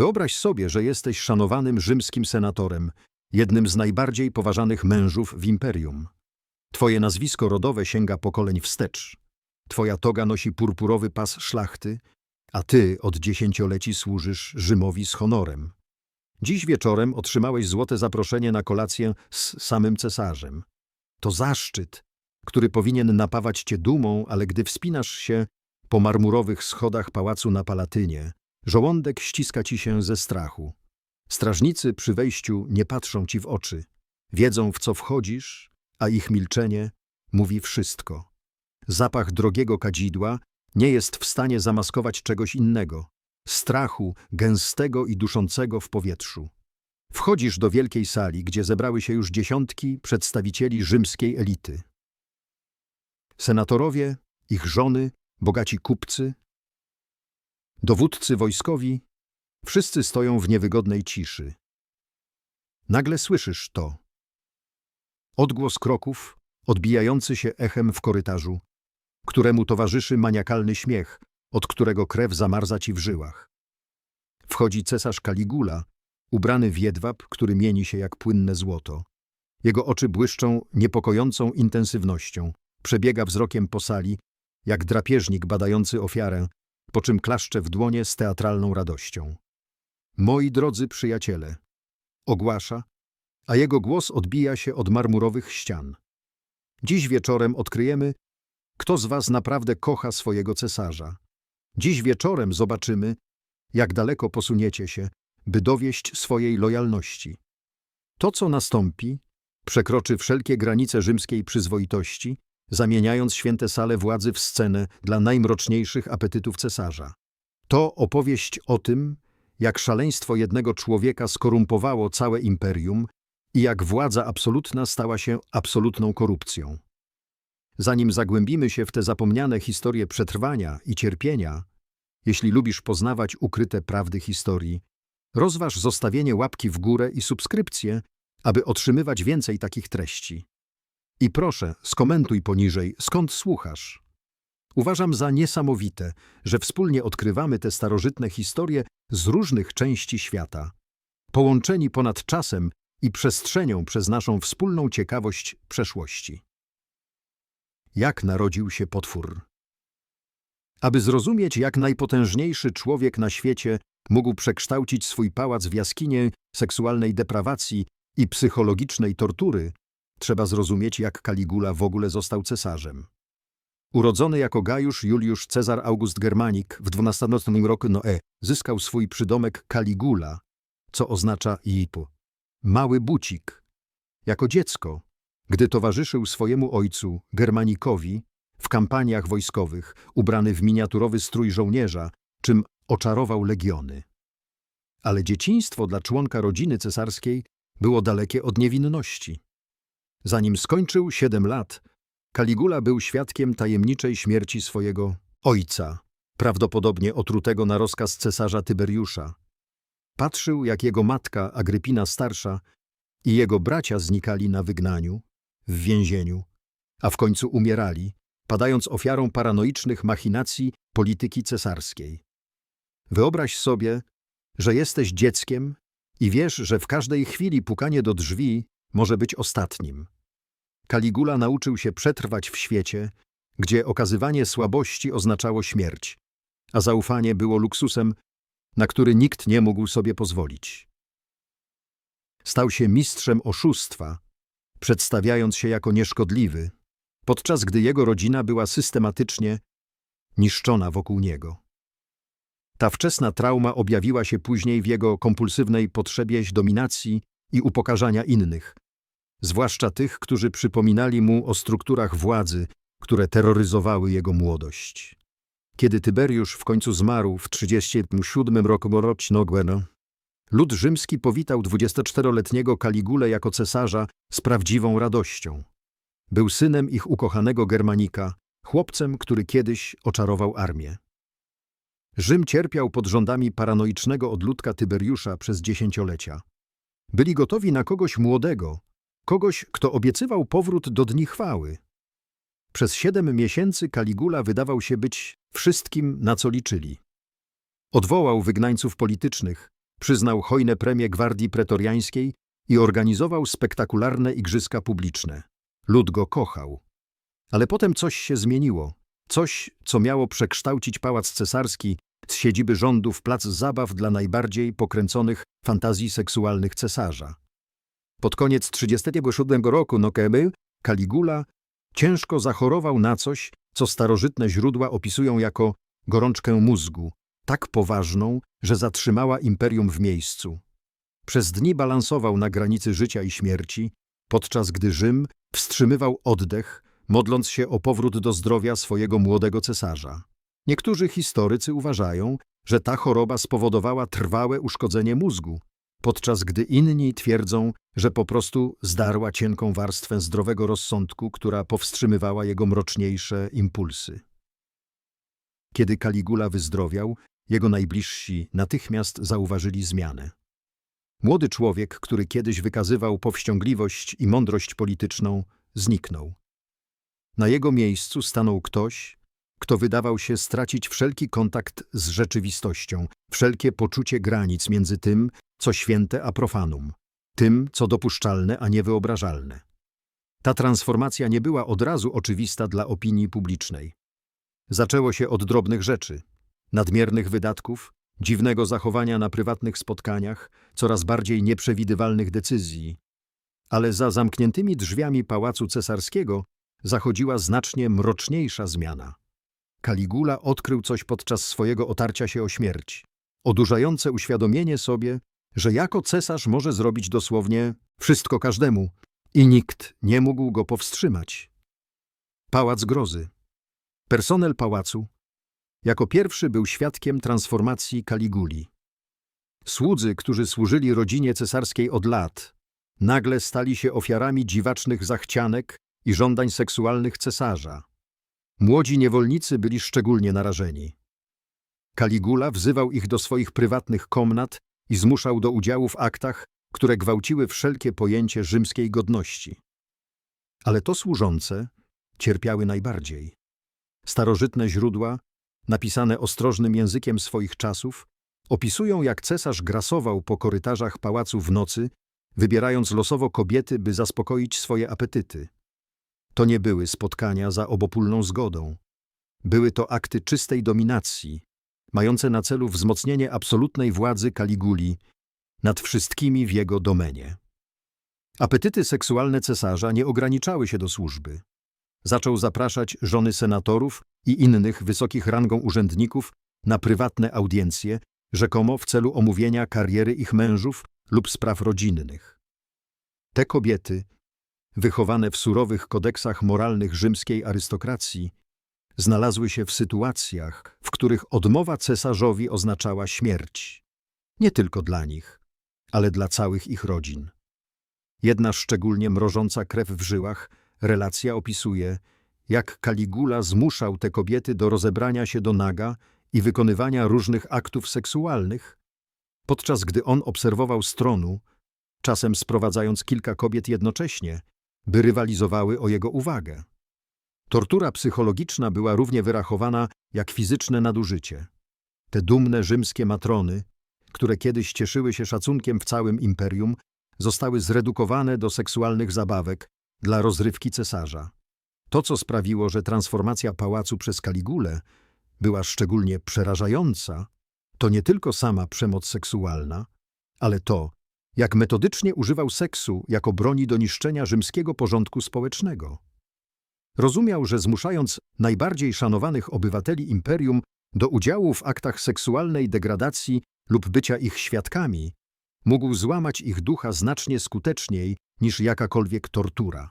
Wyobraź sobie, że jesteś szanowanym rzymskim senatorem, jednym z najbardziej poważanych mężów w imperium. Twoje nazwisko rodowe sięga pokoleń wstecz. Twoja toga nosi purpurowy pas szlachty, a ty od dziesięcioleci służysz Rzymowi z honorem. Dziś wieczorem otrzymałeś złote zaproszenie na kolację z samym cesarzem. To zaszczyt, który powinien napawać cię dumą, ale gdy wspinasz się po marmurowych schodach pałacu na Palatynie, żołądek ściska ci się ze strachu. Strażnicy przy wejściu nie patrzą ci w oczy. Wiedzą, w co wchodzisz, a ich milczenie mówi wszystko. Zapach drogiego kadzidła nie jest w stanie zamaskować czegoś innego. Strachu, gęstego i duszącego w powietrzu. Wchodzisz do wielkiej sali, gdzie zebrały się już dziesiątki przedstawicieli rzymskiej elity. Senatorowie, ich żony, bogaci kupcy, dowódcy wojskowi, wszyscy stoją w niewygodnej ciszy. Nagle słyszysz to. Odgłos kroków, odbijający się echem w korytarzu, któremu towarzyszy maniakalny śmiech, od którego krew zamarza ci w żyłach. Wchodzi cesarz Kaligula, ubrany w jedwab, który mieni się jak płynne złoto. Jego oczy błyszczą niepokojącą intensywnością. Przebiega wzrokiem po sali, jak drapieżnik badający ofiarę, po czym klaszcze w dłonie z teatralną radością. Moi drodzy przyjaciele, ogłasza, a jego głos odbija się od marmurowych ścian. Dziś wieczorem odkryjemy, kto z was naprawdę kocha swojego cesarza. Dziś wieczorem zobaczymy, jak daleko posuniecie się, by dowieść swojej lojalności. To, co nastąpi, przekroczy wszelkie granice rzymskiej przyzwoitości, zamieniając święte sale władzy w scenę dla najmroczniejszych apetytów cesarza. To opowieść o tym, jak szaleństwo jednego człowieka skorumpowało całe imperium i jak władza absolutna stała się absolutną korupcją. Zanim zagłębimy się w te zapomniane historie przetrwania i cierpienia, jeśli lubisz poznawać ukryte prawdy historii, rozważ zostawienie łapki w górę i subskrypcję, aby otrzymywać więcej takich treści. I proszę, skomentuj poniżej, skąd słuchasz. Uważam za niesamowite, że wspólnie odkrywamy te starożytne historie z różnych części świata, połączeni ponad czasem i przestrzenią przez naszą wspólną ciekawość przeszłości. Jak narodził się potwór? Aby zrozumieć, jak najpotężniejszy człowiek na świecie mógł przekształcić swój pałac w jaskinię seksualnej deprawacji i psychologicznej tortury, trzeba zrozumieć, jak Kaligula w ogóle został cesarzem. Urodzony jako Gajusz Juliusz Cezar August Germanik w 12 roku Noe zyskał swój przydomek Kaligula, co oznacza Jipo, mały bucik. Jako dziecko, gdy towarzyszył swojemu ojcu, Germanikowi, w kampaniach wojskowych, ubrany w miniaturowy strój żołnierza, czym oczarował legiony. Ale dzieciństwo dla członka rodziny cesarskiej było dalekie od niewinności. Zanim skończył siedem lat, Kaligula był świadkiem tajemniczej śmierci swojego ojca, prawdopodobnie otrutego na rozkaz cesarza Tyberiusza. Patrzył, jak jego matka, Agrypina starsza, i jego bracia znikali na wygnaniu, w więzieniu, a w końcu umierali, padając ofiarą paranoicznych machinacji polityki cesarskiej. Wyobraź sobie, że jesteś dzieckiem i wiesz, że w każdej chwili pukanie do drzwi może być ostatnim. Kaligula nauczył się przetrwać w świecie, gdzie okazywanie słabości oznaczało śmierć, a zaufanie było luksusem, na który nikt nie mógł sobie pozwolić. Stał się mistrzem oszustwa, przedstawiając się jako nieszkodliwy, podczas gdy jego rodzina była systematycznie niszczona wokół niego. Ta wczesna trauma objawiła się później w jego kompulsywnej potrzebie dominacji i upokarzania innych, zwłaszcza tych, którzy przypominali mu o strukturach władzy, które terroryzowały jego młodość. Kiedy Tyberiusz w końcu zmarł w 37 roku rocznego, lud rzymski powitał 24-letniego Kaligulę jako cesarza z prawdziwą radością. Był synem ich ukochanego Germanika, chłopcem, który kiedyś oczarował armię. Rzym cierpiał pod rządami paranoicznego odludka Tyberiusza przez dziesięciolecia. Byli gotowi na kogoś młodego, kogoś, kto obiecywał powrót do dni chwały. Przez siedem miesięcy Kaligula wydawał się być wszystkim, na co liczyli. Odwołał wygnańców politycznych, przyznał hojne premie Gwardii Pretoriańskiej i organizował spektakularne igrzyska publiczne. Lud go kochał. Ale potem coś się zmieniło. Coś, co miało przekształcić Pałac Cesarski z siedziby rządu w plac zabaw dla najbardziej pokręconych fantazji seksualnych cesarza. Pod koniec 37 roku Nokemy, Kaligula, ciężko zachorował na coś, co starożytne źródła opisują jako gorączkę mózgu, tak poważną, że zatrzymała imperium w miejscu. Przez dni balansował na granicy życia i śmierci, podczas gdy Rzym wstrzymywał oddech, modląc się o powrót do zdrowia swojego młodego cesarza. Niektórzy historycy uważają, że ta choroba spowodowała trwałe uszkodzenie mózgu, podczas gdy inni twierdzą, że po prostu zdarła cienką warstwę zdrowego rozsądku, która powstrzymywała jego mroczniejsze impulsy. Kiedy Kaligula wyzdrowiał, jego najbliżsi natychmiast zauważyli zmianę. Młody człowiek, który kiedyś wykazywał powściągliwość i mądrość polityczną, zniknął. Na jego miejscu stanął ktoś, kto wydawał się stracić wszelki kontakt z rzeczywistością, wszelkie poczucie granic między tym, co święte a profanum, tym, co dopuszczalne a niewyobrażalne. Ta transformacja nie była od razu oczywista dla opinii publicznej. Zaczęło się od drobnych rzeczy, nadmiernych wydatków, dziwnego zachowania na prywatnych spotkaniach, coraz bardziej nieprzewidywalnych decyzji. Ale za zamkniętymi drzwiami Pałacu Cesarskiego zachodziła znacznie mroczniejsza zmiana. Kaligula odkrył coś podczas swojego otarcia się o śmierć. Odurzające uświadomienie sobie, że jako cesarz może zrobić dosłownie wszystko każdemu i nikt nie mógł go powstrzymać. Pałac Grozy. Personel pałacu jako pierwszy był świadkiem transformacji Kaliguli. Słudzy, którzy służyli rodzinie cesarskiej od lat, nagle stali się ofiarami dziwacznych zachcianek i żądań seksualnych cesarza. Młodzi niewolnicy byli szczególnie narażeni. Kaligula wzywał ich do swoich prywatnych komnat i zmuszał do udziału w aktach, które gwałciły wszelkie pojęcie rzymskiej godności. Ale to służące cierpiały najbardziej. Starożytne źródła, napisane ostrożnym językiem swoich czasów, opisują jak cesarz grasował po korytarzach pałacu w nocy, wybierając losowo kobiety, by zaspokoić swoje apetyty. To nie były spotkania za obopólną zgodą. Były to akty czystej dominacji, mające na celu wzmocnienie absolutnej władzy Kaliguli nad wszystkimi w jego domenie. Apetyty seksualne cesarza nie ograniczały się do służby. Zaczął zapraszać żony senatorów i innych wysokich rangą urzędników na prywatne audiencje, rzekomo w celu omówienia kariery ich mężów lub spraw rodzinnych. Te kobiety, wychowane w surowych kodeksach moralnych rzymskiej arystokracji, znalazły się w sytuacjach, w których odmowa cesarzowi oznaczała śmierć. Nie tylko dla nich, ale dla całych ich rodzin. Jedna szczególnie mrożąca krew w żyłach relacja opisuje, jak Kaligula zmuszał te kobiety do rozebrania się do naga i wykonywania różnych aktów seksualnych, podczas gdy on obserwował stronu, czasem sprowadzając kilka kobiet jednocześnie, by rywalizowały o jego uwagę. Tortura psychologiczna była równie wyrachowana jak fizyczne nadużycie. Te dumne rzymskie matrony, które kiedyś cieszyły się szacunkiem w całym imperium, zostały zredukowane do seksualnych zabawek dla rozrywki cesarza. To, co sprawiło, że transformacja pałacu przez Kaligulę była szczególnie przerażająca, to nie tylko sama przemoc seksualna, ale to, jak metodycznie używał seksu jako broni do niszczenia rzymskiego porządku społecznego. Rozumiał, że zmuszając najbardziej szanowanych obywateli imperium do udziału w aktach seksualnej degradacji lub bycia ich świadkami, mógł złamać ich ducha znacznie skuteczniej niż jakakolwiek tortura.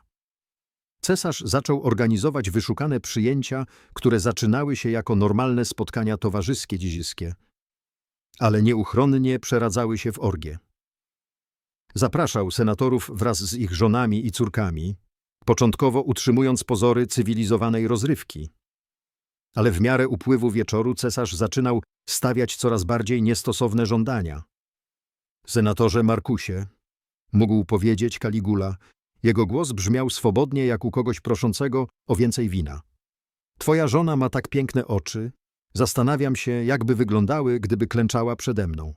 Cesarz zaczął organizować wyszukane przyjęcia, które zaczynały się jako normalne spotkania towarzyskie dziedzickie, ale nieuchronnie przeradzały się w orgie. Zapraszał senatorów wraz z ich żonami i córkami, początkowo utrzymując pozory cywilizowanej rozrywki. Ale w miarę upływu wieczoru cesarz zaczynał stawiać coraz bardziej niestosowne żądania. Senatorze Markusie, mógł powiedzieć Kaligula, jego głos brzmiał swobodnie jak u kogoś proszącego o więcej wina. Twoja żona ma tak piękne oczy, zastanawiam się, jakby wyglądały, gdyby klęczała przede mną.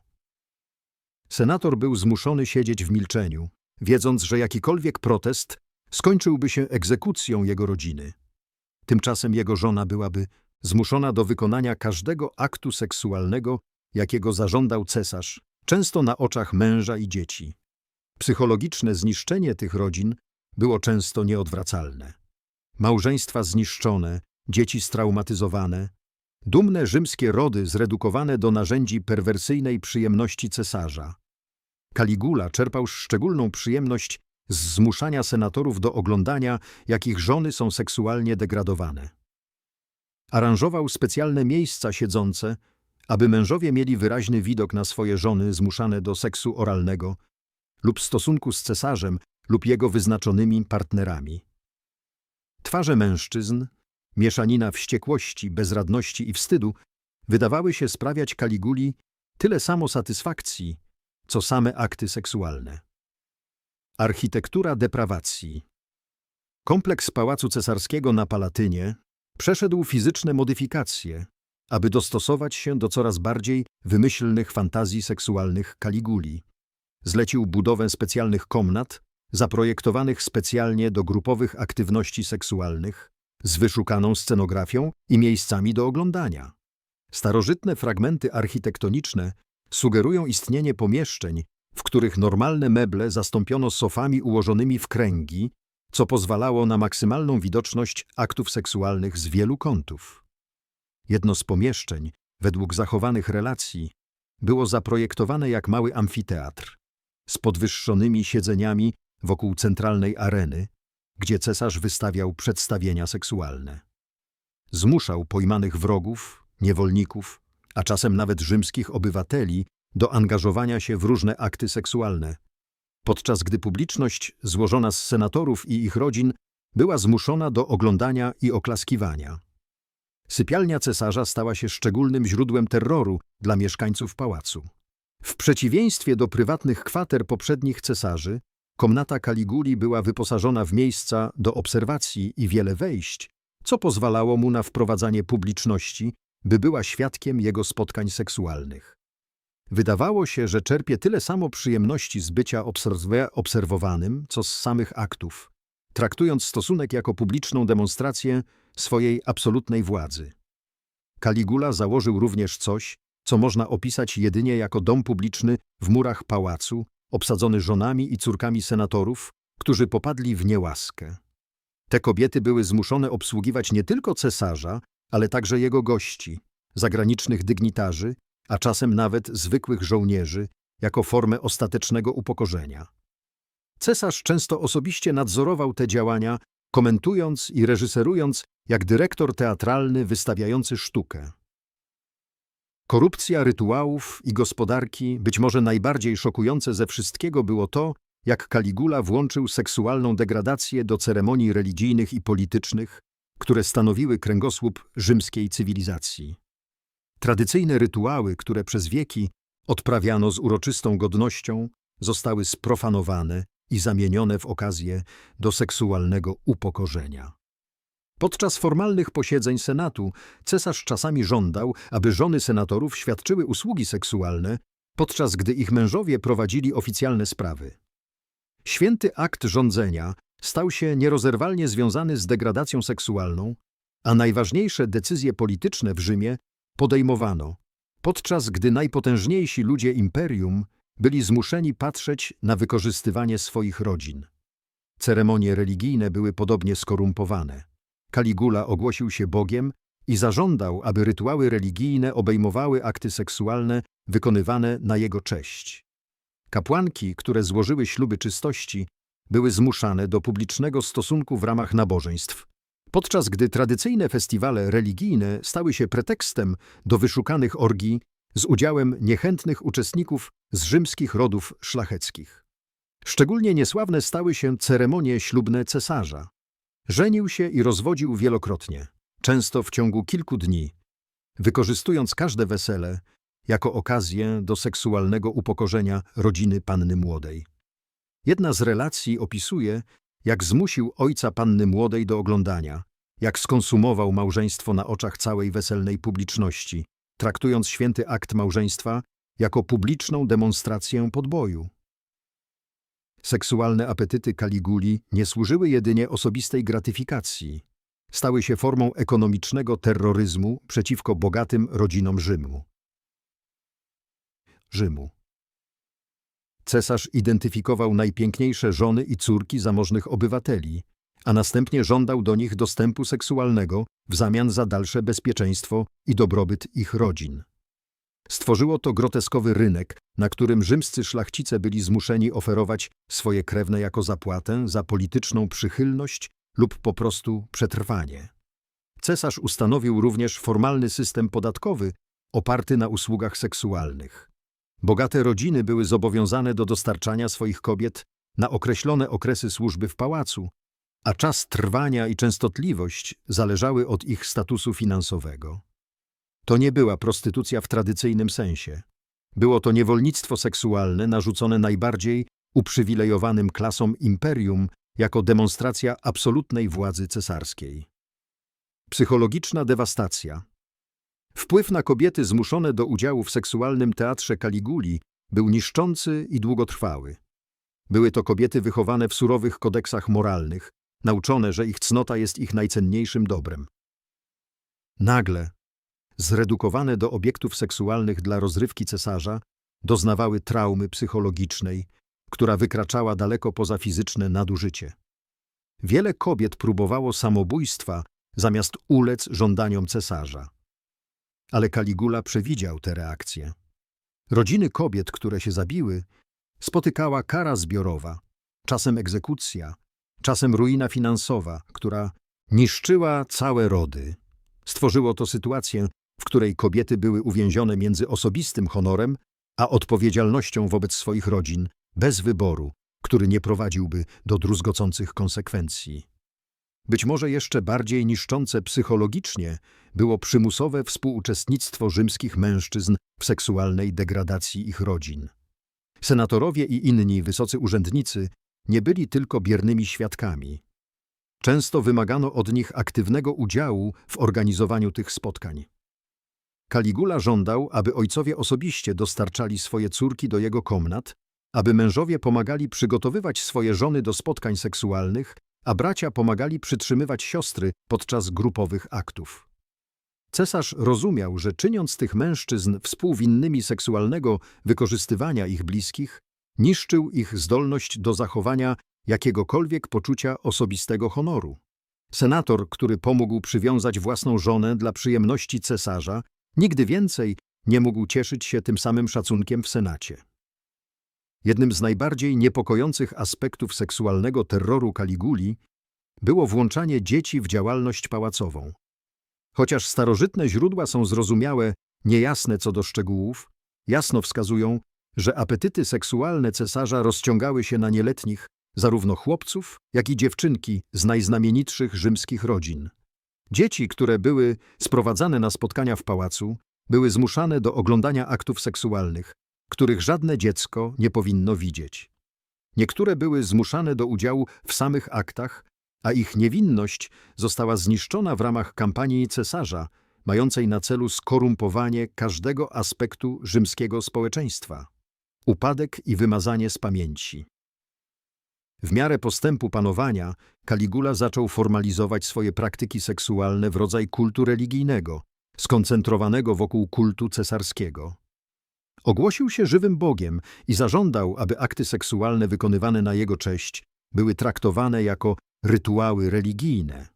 Senator był zmuszony siedzieć w milczeniu, wiedząc, że jakikolwiek protest skończyłby się egzekucją jego rodziny. Tymczasem jego żona byłaby zmuszona do wykonania każdego aktu seksualnego, jakiego zażądał cesarz, często na oczach męża i dzieci. Psychologiczne zniszczenie tych rodzin było często nieodwracalne. Małżeństwa zniszczone, dzieci straumatyzowane, dumne rzymskie rody zredukowane do narzędzi perwersyjnej przyjemności cesarza. Kaligula czerpał szczególną przyjemność z zmuszania senatorów do oglądania, jak ich żony są seksualnie degradowane. Aranżował specjalne miejsca siedzące, aby mężowie mieli wyraźny widok na swoje żony zmuszane do seksu oralnego lub stosunku z cesarzem lub jego wyznaczonymi partnerami. Twarze mężczyzn, mieszanina wściekłości, bezradności i wstydu, wydawały się sprawiać Kaliguli tyle samo satysfakcji, co same akty seksualne. Architektura deprawacji Kompleks Pałacu Cesarskiego na Palatynie przeszedł fizyczne modyfikacje, aby dostosować się do coraz bardziej wymyślnych fantazji seksualnych Kaliguli. Zlecił budowę specjalnych komnat, zaprojektowanych specjalnie do grupowych aktywności seksualnych, z wyszukaną scenografią i miejscami do oglądania. Starożytne fragmenty architektoniczne sugerują istnienie pomieszczeń, w których normalne meble zastąpiono sofami ułożonymi w kręgi, co pozwalało na maksymalną widoczność aktów seksualnych z wielu kątów. Jedno z pomieszczeń, według zachowanych relacji, było zaprojektowane jak mały amfiteatr, z podwyższonymi siedzeniami wokół centralnej areny, gdzie cesarz wystawiał przedstawienia seksualne. Zmuszał pojmanych wrogów, niewolników, a czasem nawet rzymskich obywateli do angażowania się w różne akty seksualne, podczas gdy publiczność złożona z senatorów i ich rodzin była zmuszona do oglądania i oklaskiwania. Sypialnia cesarza stała się szczególnym źródłem terroru dla mieszkańców pałacu. W przeciwieństwie do prywatnych kwater poprzednich cesarzy, komnata Kaliguli była wyposażona w miejsca do obserwacji i wiele wejść, co pozwalało mu na wprowadzanie publiczności, by była świadkiem jego spotkań seksualnych. Wydawało się, że czerpie tyle samo przyjemności z bycia obserw- obserwowanym, co z samych aktów, traktując stosunek jako publiczną demonstrację swojej absolutnej władzy. Kaligula założył również coś, co można opisać jedynie jako dom publiczny w murach pałacu, obsadzony żonami i córkami senatorów, którzy popadli w niełaskę. Te kobiety były zmuszone obsługiwać nie tylko cesarza, ale także jego gości, zagranicznych dygnitarzy, a czasem nawet zwykłych żołnierzy, jako formę ostatecznego upokorzenia. Cesarz często osobiście nadzorował te działania, komentując i reżyserując jak dyrektor teatralny wystawiający sztukę. Korupcja rytuałów i gospodarki, być może najbardziej szokujące ze wszystkiego było to, jak Kaligula włączył seksualną degradację do ceremonii religijnych i politycznych, które stanowiły kręgosłup rzymskiej cywilizacji. Tradycyjne rytuały, które przez wieki odprawiano z uroczystą godnością, zostały sprofanowane i zamienione w okazję do seksualnego upokorzenia. Podczas formalnych posiedzeń Senatu cesarz czasami żądał, aby żony senatorów świadczyły usługi seksualne, podczas gdy ich mężowie prowadzili oficjalne sprawy. Święty akt rządzenia stał się nierozerwalnie związany z degradacją seksualną, a najważniejsze decyzje polityczne w Rzymie podejmowano, podczas gdy najpotężniejsi ludzie imperium byli zmuszeni patrzeć na wykorzystywanie swoich rodzin. Ceremonie religijne były podobnie skorumpowane. Kaligula ogłosił się Bogiem i zażądał, aby rytuały religijne obejmowały akty seksualne wykonywane na jego cześć. Kapłanki, które złożyły śluby czystości, były zmuszane do publicznego stosunku w ramach nabożeństw, podczas gdy tradycyjne festiwale religijne stały się pretekstem do wyszukanych orgii z udziałem niechętnych uczestników z rzymskich rodów szlacheckich. Szczególnie niesławne stały się ceremonie ślubne cesarza. Żenił się i rozwodził wielokrotnie, często w ciągu kilku dni, wykorzystując każde wesele jako okazję do seksualnego upokorzenia rodziny panny młodej. Jedna z relacji opisuje, jak zmusił ojca panny młodej do oglądania, jak skonsumował małżeństwo na oczach całej weselnej publiczności, traktując święty akt małżeństwa jako publiczną demonstrację podboju. Seksualne apetyty Kaliguli nie służyły jedynie osobistej gratyfikacji. Stały się formą ekonomicznego terroryzmu przeciwko bogatym rodzinom Rzymu. Rzymu. Cesarz identyfikował najpiękniejsze żony i córki zamożnych obywateli, a następnie żądał do nich dostępu seksualnego w zamian za dalsze bezpieczeństwo i dobrobyt ich rodzin. Stworzyło to groteskowy rynek, na którym rzymscy szlachcice byli zmuszeni oferować swoje krewne jako zapłatę za polityczną przychylność lub po prostu przetrwanie. Cesarz ustanowił również formalny system podatkowy oparty na usługach seksualnych. Bogate rodziny były zobowiązane do dostarczania swoich kobiet na określone okresy służby w pałacu, a czas trwania i częstotliwość zależały od ich statusu finansowego. To nie była prostytucja w tradycyjnym sensie. Było to niewolnictwo seksualne narzucone najbardziej uprzywilejowanym klasom imperium jako demonstracja absolutnej władzy cesarskiej. Psychologiczna dewastacja. Wpływ na kobiety zmuszone do udziału w seksualnym teatrze Kaliguli był niszczący i długotrwały. Były to kobiety wychowane w surowych kodeksach moralnych, nauczone, że ich cnota jest ich najcenniejszym dobrem. Nagle, zredukowane do obiektów seksualnych dla rozrywki cesarza, doznawały traumy psychologicznej, która wykraczała daleko poza fizyczne nadużycie. Wiele kobiet próbowało samobójstwa zamiast ulec żądaniom cesarza. Ale Kaligula przewidział te reakcje. Rodziny kobiet, które się zabiły, spotykała kara zbiorowa, czasem egzekucja, czasem ruina finansowa, która niszczyła całe rody. Stworzyło to sytuację, w której kobiety były uwięzione między osobistym honorem a odpowiedzialnością wobec swoich rodzin, bez wyboru, który nie prowadziłby do druzgocących konsekwencji. Być może jeszcze bardziej niszczące psychologicznie było przymusowe współuczestnictwo rzymskich mężczyzn w seksualnej degradacji ich rodzin. Senatorowie i inni wysocy urzędnicy nie byli tylko biernymi świadkami. Często wymagano od nich aktywnego udziału w organizowaniu tych spotkań. Kaligula żądał, aby ojcowie osobiście dostarczali swoje córki do jego komnat, aby mężowie pomagali przygotowywać swoje żony do spotkań seksualnych, a bracia pomagali przytrzymywać siostry podczas grupowych aktów. Cesarz rozumiał, że czyniąc tych mężczyzn współwinnymi seksualnego wykorzystywania ich bliskich, niszczył ich zdolność do zachowania jakiegokolwiek poczucia osobistego honoru. Senator, który pomógł przywiązać własną żonę dla przyjemności cesarza, nigdy więcej nie mógł cieszyć się tym samym szacunkiem w Senacie. Jednym z najbardziej niepokojących aspektów seksualnego terroru Kaliguli było włączanie dzieci w działalność pałacową. Chociaż starożytne źródła są zrozumiałe, niejasne co do szczegółów, jasno wskazują, że apetyty seksualne cesarza rozciągały się na nieletnich, zarówno chłopców, jak i dziewczynki z najznamienitszych rzymskich rodzin. Dzieci, które były sprowadzane na spotkania w pałacu, były zmuszane do oglądania aktów seksualnych, których żadne dziecko nie powinno widzieć. Niektóre były zmuszane do udziału w samych aktach, a ich niewinność została zniszczona w ramach kampanii cesarza, mającej na celu skorumpowanie każdego aspektu rzymskiego społeczeństwa. Upadek i wymazanie z pamięci. W miarę postępu panowania Kaligula zaczął formalizować swoje praktyki seksualne w rodzaj kultu religijnego, skoncentrowanego wokół kultu cesarskiego. Ogłosił się żywym Bogiem i zażądał, aby akty seksualne wykonywane na jego cześć były traktowane jako rytuały religijne.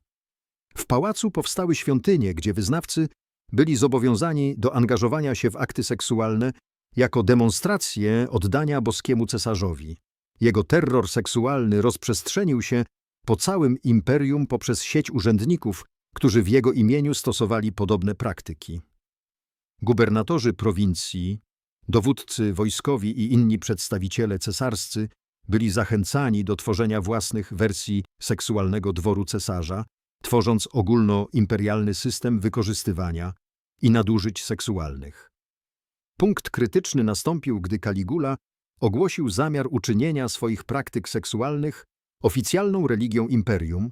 W pałacu powstały świątynie, gdzie wyznawcy byli zobowiązani do angażowania się w akty seksualne jako demonstrację oddania boskiemu cesarzowi. Jego terror seksualny rozprzestrzenił się po całym imperium poprzez sieć urzędników, którzy w jego imieniu stosowali podobne praktyki. Gubernatorzy prowincji, dowódcy wojskowi i inni przedstawiciele cesarscy byli zachęcani do tworzenia własnych wersji seksualnego dworu cesarza, tworząc ogólnoimperialny system wykorzystywania i nadużyć seksualnych. Punkt krytyczny nastąpił, gdy Kaligula ogłosił zamiar uczynienia swoich praktyk seksualnych oficjalną religią imperium,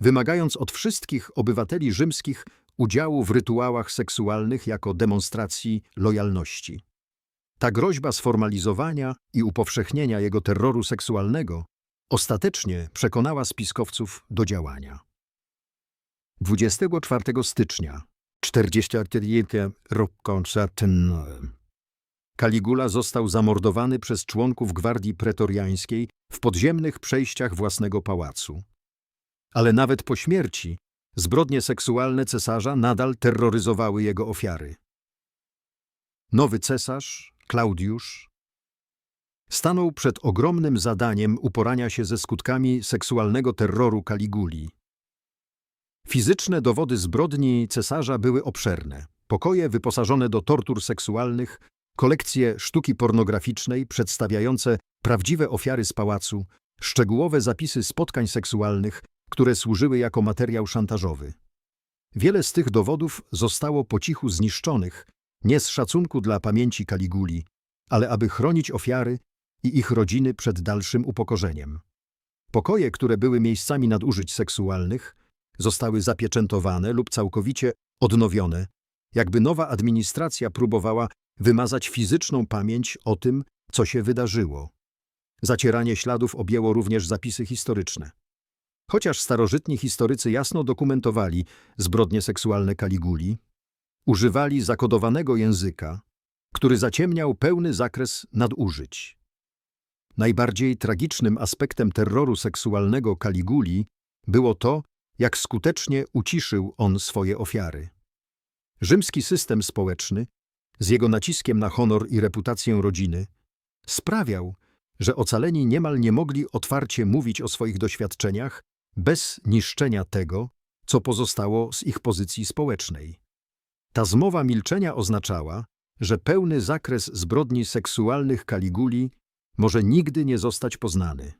wymagając od wszystkich obywateli rzymskich udziału w rytuałach seksualnych jako demonstracji lojalności. Ta groźba sformalizowania i upowszechnienia jego terroru seksualnego ostatecznie przekonała spiskowców do działania. 24 stycznia 41 roku Kaligula został zamordowany przez członków Gwardii Pretoriańskiej w podziemnych przejściach własnego pałacu. Ale nawet po śmierci zbrodnie seksualne cesarza nadal terroryzowały jego ofiary. Nowy cesarz, Klaudiusz, stanął przed ogromnym zadaniem uporania się ze skutkami seksualnego terroru Kaliguli. Fizyczne dowody zbrodni cesarza były obszerne. Pokoje wyposażone do tortur seksualnych, kolekcje sztuki pornograficznej przedstawiające prawdziwe ofiary z pałacu, szczegółowe zapisy spotkań seksualnych, które służyły jako materiał szantażowy. Wiele z tych dowodów zostało po cichu zniszczonych, nie z szacunku dla pamięci Kaliguli, ale aby chronić ofiary i ich rodziny przed dalszym upokorzeniem. Pokoje, które były miejscami nadużyć seksualnych, zostały zapieczętowane lub całkowicie odnowione, jakby nowa administracja próbowała wymazać fizyczną pamięć o tym, co się wydarzyło. Zacieranie śladów objęło również zapisy historyczne. Chociaż starożytni historycy jasno dokumentowali zbrodnie seksualne Kaliguli, używali zakodowanego języka, który zaciemniał pełny zakres nadużyć. Najbardziej tragicznym aspektem terroru seksualnego Kaliguli było to, jak skutecznie uciszył on swoje ofiary. Rzymski system społeczny, z jego naciskiem na honor i reputację rodziny, sprawiał, że ocaleni niemal nie mogli otwarcie mówić o swoich doświadczeniach bez niszczenia tego, co pozostało z ich pozycji społecznej. Ta zmowa milczenia oznaczała, że pełny zakres zbrodni seksualnych Kaliguli może nigdy nie zostać poznany.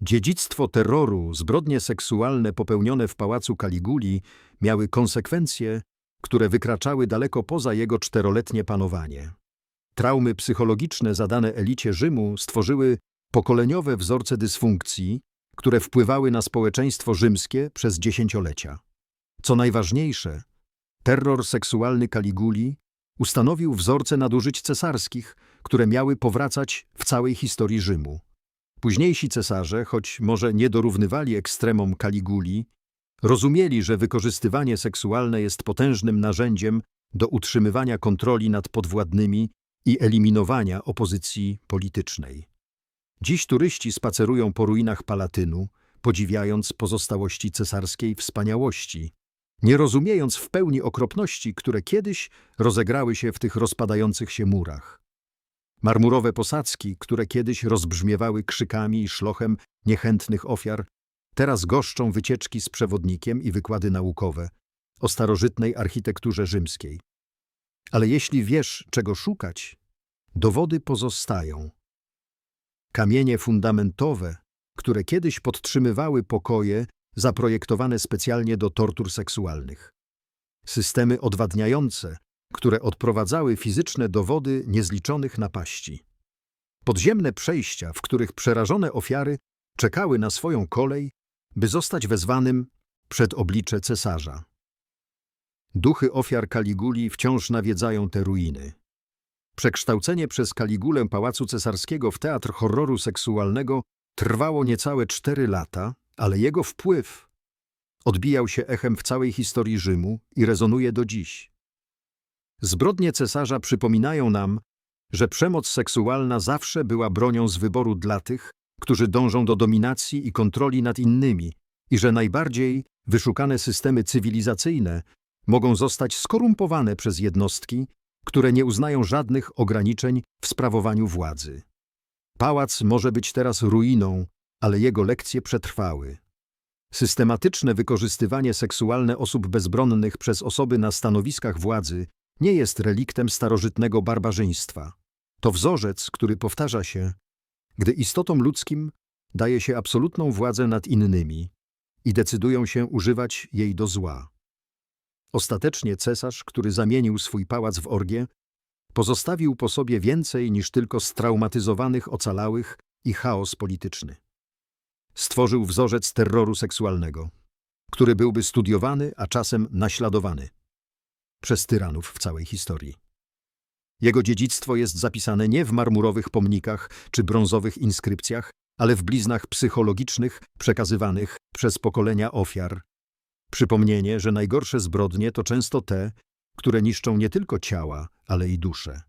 Dziedzictwo terroru, zbrodnie seksualne popełnione w pałacu Kaliguli miały konsekwencje, które wykraczały daleko poza jego czteroletnie panowanie. Traumy psychologiczne zadane elicie Rzymu stworzyły pokoleniowe wzorce dysfunkcji, które wpływały na społeczeństwo rzymskie przez dziesięciolecia. Co najważniejsze, terror seksualny Kaliguli ustanowił wzorce nadużyć cesarskich, które miały powracać w całej historii Rzymu. Późniejsi cesarze, choć może nie dorównywali ekstremom Kaliguli, rozumieli, że wykorzystywanie seksualne jest potężnym narzędziem do utrzymywania kontroli nad podwładnymi i eliminowania opozycji politycznej. Dziś turyści spacerują po ruinach Palatynu, podziwiając pozostałości cesarskiej wspaniałości, nie rozumiejąc w pełni okropności, które kiedyś rozegrały się w tych rozpadających się murach. Marmurowe posadzki, które kiedyś rozbrzmiewały krzykami i szlochem niechętnych ofiar, teraz goszczą wycieczki z przewodnikiem i wykłady naukowe o starożytnej architekturze rzymskiej. Ale jeśli wiesz, czego szukać, dowody pozostają. Kamienie fundamentowe, które kiedyś podtrzymywały pokoje zaprojektowane specjalnie do tortur seksualnych. Systemy odwadniające, które odprowadzały fizyczne dowody niezliczonych napaści. Podziemne przejścia, w których przerażone ofiary czekały na swoją kolej, by zostać wezwanym przed oblicze cesarza. Duchy ofiar Kaliguli wciąż nawiedzają te ruiny. Przekształcenie przez Kaligulę Pałacu Cesarskiego w teatr horroru seksualnego trwało niecałe cztery lata, ale jego wpływ odbijał się echem w całej historii Rzymu i rezonuje do dziś. Zbrodnie cesarza przypominają nam, że przemoc seksualna zawsze była bronią z wyboru dla tych, którzy dążą do dominacji i kontroli nad innymi i że najbardziej wyszukane systemy cywilizacyjne mogą zostać skorumpowane przez jednostki, które nie uznają żadnych ograniczeń w sprawowaniu władzy. Pałac może być teraz ruiną, ale jego lekcje przetrwały. Systematyczne wykorzystywanie seksualne osób bezbronnych przez osoby na stanowiskach władzy nie jest reliktem starożytnego barbarzyństwa. To wzorzec, który powtarza się, gdy istotom ludzkim daje się absolutną władzę nad innymi i decydują się używać jej do zła. Ostatecznie cesarz, który zamienił swój pałac w orgię, pozostawił po sobie więcej niż tylko straumatyzowanych ocalałych i chaos polityczny. Stworzył wzorzec terroru seksualnego, który byłby studiowany, a czasem naśladowany przez tyranów w całej historii. Jego dziedzictwo jest zapisane nie w marmurowych pomnikach czy brązowych inskrypcjach, ale w bliznach psychologicznych przekazywanych przez pokolenia ofiar. Przypomnienie, że najgorsze zbrodnie to często te, które niszczą nie tylko ciała, ale i dusze.